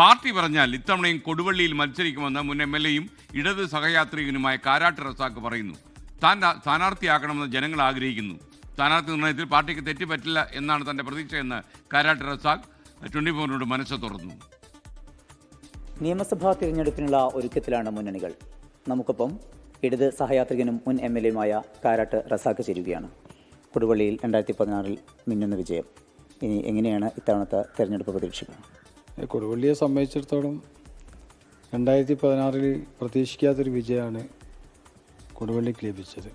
Party പറഞ്ഞാൽ ഇത്തവണയും കൊടുവള്ളിയിൽ മത്സരിക്കുമെന്ന് മുൻ എം എൽ എയും ഇടത് സഹയാത്രികനുമായ കാരാട്ട് റസാക്ക് പറയുന്നു. താൻ സ്ഥാനാർത്ഥിയാക്കണമെന്ന് ജനങ്ങൾ ആഗ്രഹിക്കുന്നു. സ്ഥാനാർത്ഥി നിർണയത്തിൽ പാർട്ടിക്ക് തെറ്റുപറ്റില്ല എന്നാണ് തന്റെ പ്രതീക്ഷയെന്ന് കാരാട്ട് റസാക്ക് ട്വന്റി ഫോറിനോട് മനസ്സ് തുറന്നു. നിയമസഭാ തിരഞ്ഞെടുപ്പിനുള്ള ഒരുക്കത്തിലാണ് മുന്നണികൾ. നമുക്കൊപ്പം ഇടത് സഹയാത്രികനും മുൻ എം എൽ എയുമായ കാരാട്ട് റസാക്ക് ചേരുകയാണ്. കൊടുവള്ളിയിൽ രണ്ടായിരത്തി പതിനാറിൽ മിന്നുന്ന വിജയം. ഇനി എങ്ങനെയാണ് ഇത്തവണത്തെ തെരഞ്ഞെടുപ്പ് പ്രതീക്ഷിക്കുന്നത്? കൊടുവള്ളിയെ സംബന്ധിച്ചിടത്തോളം രണ്ടായിരത്തി പതിനാറിൽ പ്രതീക്ഷിക്കാത്തൊരു വിജയമാണ് കൊടുവള്ളിക്ക് ലഭിച്ചത്.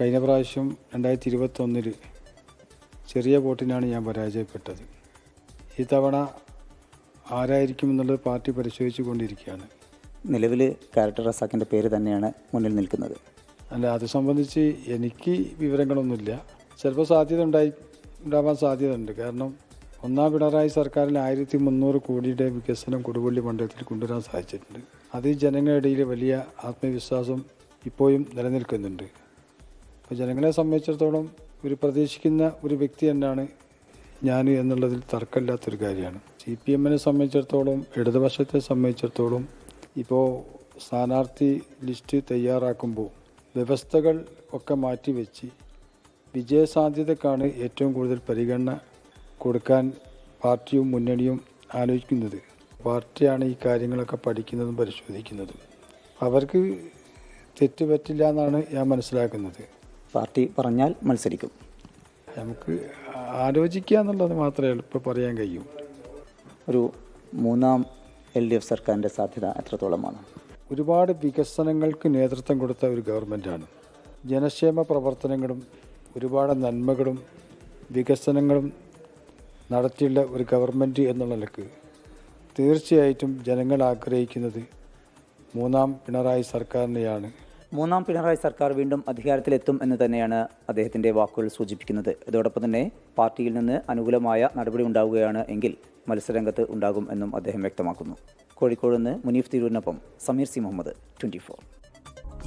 കഴിഞ്ഞ പ്രാവശ്യം രണ്ടായിരത്തി ഇരുപത്തൊന്നിൽ ചെറിയ വോട്ടിനാണ് ഞാൻ പരാജയപ്പെട്ടത്. ഈ തവണ ആരായിരിക്കും എന്നുള്ളത് പാർട്ടി പരിശോധിച്ചു കൊണ്ടിരിക്കുകയാണ് നിലവിൽ ക്യാരക്ടർ റസാക്കിന്റെ പേര് തന്നെയാണ് മുന്നിൽ നിൽക്കുന്നത്. അല്ല അത് സംബന്ധിച്ച് എനിക്ക് വിവരങ്ങളൊന്നുമില്ല. ചിലപ്പോൾ സാധ്യത ഉണ്ടായി ഉണ്ടാവാൻ സാധ്യതയുണ്ട്. കാരണം ഒന്നാം പിണറായി സർക്കാരിൽ ആയിരത്തി മുന്നൂറ് കോടിയുടെ വികസനം കൊടുവള്ളി മണ്ഡലത്തിൽ കൊണ്ടുവരാൻ സാധിച്ചിട്ടുണ്ട്. അത് ഈ ജനങ്ങളുടെ ഇടയിൽ വലിയ ആത്മവിശ്വാസം ഇപ്പോഴും നിലനിൽക്കുന്നുണ്ട്. അപ്പോൾ ജനങ്ങളെ സംബന്ധിച്ചിടത്തോളം ഒരു പ്രതീക്ഷിക്കുന്ന ഒരു വ്യക്തി തന്നെയാണ് ഞാൻ എന്നുള്ളതിൽ തർക്കമില്ലാത്തൊരു കാര്യമാണ്. സി പി എമ്മിനെ സംബന്ധിച്ചിടത്തോളം ഇടതുപക്ഷത്തെ സംബന്ധിച്ചിടത്തോളം ഇപ്പോൾ സ്ഥാനാർത്ഥി ലിസ്റ്റ് തയ്യാറാക്കുമ്പോൾ വ്യവസ്ഥകൾ ഒക്കെ മാറ്റിവെച്ച് വിജയസാധ്യതക്കാണ് ഏറ്റവും കൂടുതൽ പരിഗണന കൊടുക്കാൻ പാർട്ടിയും മുന്നണിയും ആലോചിക്കുന്നത്. പാർട്ടിയാണ് ഈ കാര്യങ്ങളൊക്കെ പഠിക്കുന്നതും പരിശോധിക്കുന്നതും. അവർക്ക് തെറ്റ് പറ്റില്ല എന്നാണ് ഞാൻ മനസ്സിലാക്കുന്നത്. പാർട്ടി പറഞ്ഞാൽ മത്സരിക്കും. നമുക്ക് ആലോചിക്കുക എന്നുള്ളത് മാത്രമേ ഇപ്പോൾ പറയാൻ കഴിയൂ. ഒരു മൂന്നാം എൽ ഡി എഫ് സർക്കാരിന്റെ സാധ്യത എത്രത്തോളമാണ്? ഒരുപാട് വികസനങ്ങൾക്ക് നേതൃത്വം കൊടുത്ത ഒരു ഗവൺമെന്റാണ്. ജനക്ഷേമ പ്രവർത്തനങ്ങളും ഒരുപാട് നന്മകളും വികസനങ്ങളും നടത്തിയുള്ള ഒരു ഗവൺമെന്റ് എന്നുള്ള നിലയ്ക്ക് തീർച്ചയായിട്ടും ജനങ്ങൾ ആഗ്രഹിക്കുന്നത് മൂന്നാം പിണറായി സർക്കാരിനെയാണ്. മൂന്നാം പിണറായി സർക്കാർ വീണ്ടും അധികാരത്തിലെത്തും എന്ന് തന്നെയാണ് അദ്ദേഹത്തിന്റെ വാക്കുകൾ സൂചിപ്പിക്കുന്നത്. ഇതോടൊപ്പം തന്നെ പാർട്ടിയിൽ നിന്ന് അനുകൂലമായ നടപടി ഉണ്ടാവുകയാണ് എങ്കിൽ മത്സരരംഗത്ത് ഉണ്ടാകും എന്നും അദ്ദേഹം വ്യക്തമാക്കുന്നു. കോഴിക്കോട് നിന്ന് മുനീഫ് തിരൂരിനൊപ്പം സമീർ സി മുഹമ്മദ് ട്വന്റി